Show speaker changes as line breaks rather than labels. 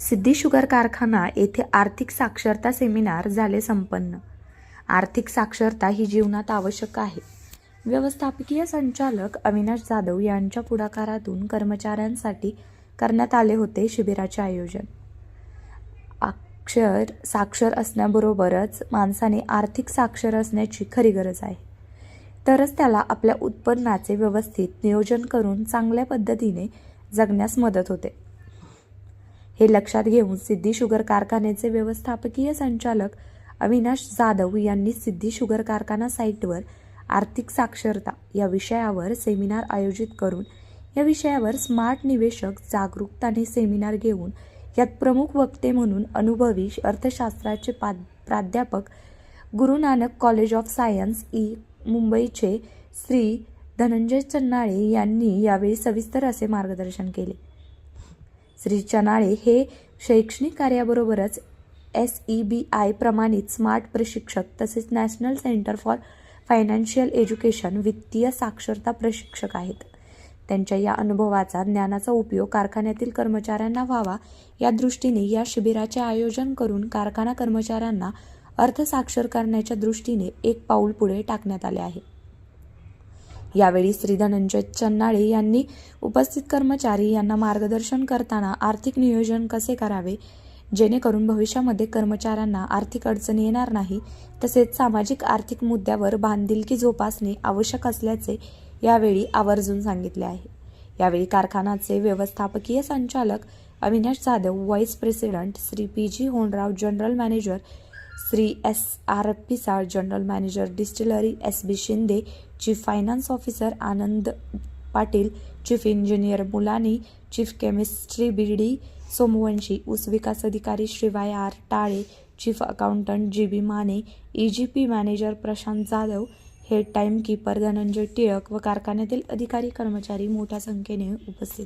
सिद्धी sugar कारखाना येथे आर्थिक साक्षरता सेमिनार झाले संपन्न. आर्थिक साक्षरता ही जीवनात आवश्यक आहे. व्यवस्थापकीय संचालक अविनाश जाधव यांच्या पुढाकारातून कर्मचाऱ्यांसाठी करण्यात आले होते शिबिराचे आयोजन. अक्षर साक्षर असण्याबरोबरच माणसाने आर्थिक साक्षर असण्याची खरी गरज आहे. तरच त्याला आपल्या उत्पन्नाचे व्यवस्थित नियोजन करून चांगल्या पद्धतीने जगण्यास मदत होते. हे लक्षात घेऊन सिद्धी शुगर कारखान्याचे व्यवस्थापकीय संचालक अविनाश जाधव यांनी सिद्धी शुगर कारखाना साईटवर आर्थिक साक्षरता या विषयावर सेमिनार आयोजित करून या विषयावर स्मार्ट निवेशक जागरूकताने सेमिनार घेऊन यात प्रमुख वक्ते म्हणून अनुभवी अर्थशास्त्राचे पा प्राध्यापक Guru Nanak college of science E मुंबईचे श्री धनंजय चन्नाळे यांनी यावेळी सविस्तर असे मार्गदर्शन केले. श्री चनाळे हे शैक्षणिक कार्याबरोबरच एस ई बी आय प्रमाणित स्मार्ट प्रशिक्षक तसेच national centre for financial education वित्तीय साक्षरता प्रशिक्षक आहेत. त्यांच्या या अनुभवाचा ज्ञानाचा उपयोग कारखान्यातील कर्मचाऱ्यांना व्हावा या दृष्टीने या शिबिराचे आयोजन करून कारखाना कर्मचाऱ्यांना अर्थसाक्षर करण्याच्या दृष्टीने एक पाऊल पुढे टाकण्यात आले आहे. यावेळी श्री धनंजय चन्नाळे यांनी उपस्थित कर्मचारी यांना मार्गदर्शन करताना आर्थिक नियोजन कसे करावे? जेणेकरून भविष्यामध्ये कर्मचाऱ्यांना आर्थिक अडचणी येणार नाही तसेच सामाजिक आर्थिक मुद्द्यावर बांधिलकी जोपासणे आवश्यक असल्याचे यावेळी आवर्जून सांगितले आहे. यावेळी कारखानाचे व्यवस्थापकीय संचालक Avinash Jadhav vice president Shri P G Honrao general manager Shri S. R. Pisal general manager distillery S. B. Shinde chief finance officer Anand Patil chief engineer Mulani chief chemistry B. D. Somvanshi ऊस विकास अधिकारी Shri Y R. Tale chief accountant G. B. Mane E G P manager Prashant Jadhav head time keeper Dhananjay Tilak व कारखान्यातील अधिकारी कर्मचारी मोठ्या संख्येने उपस्थित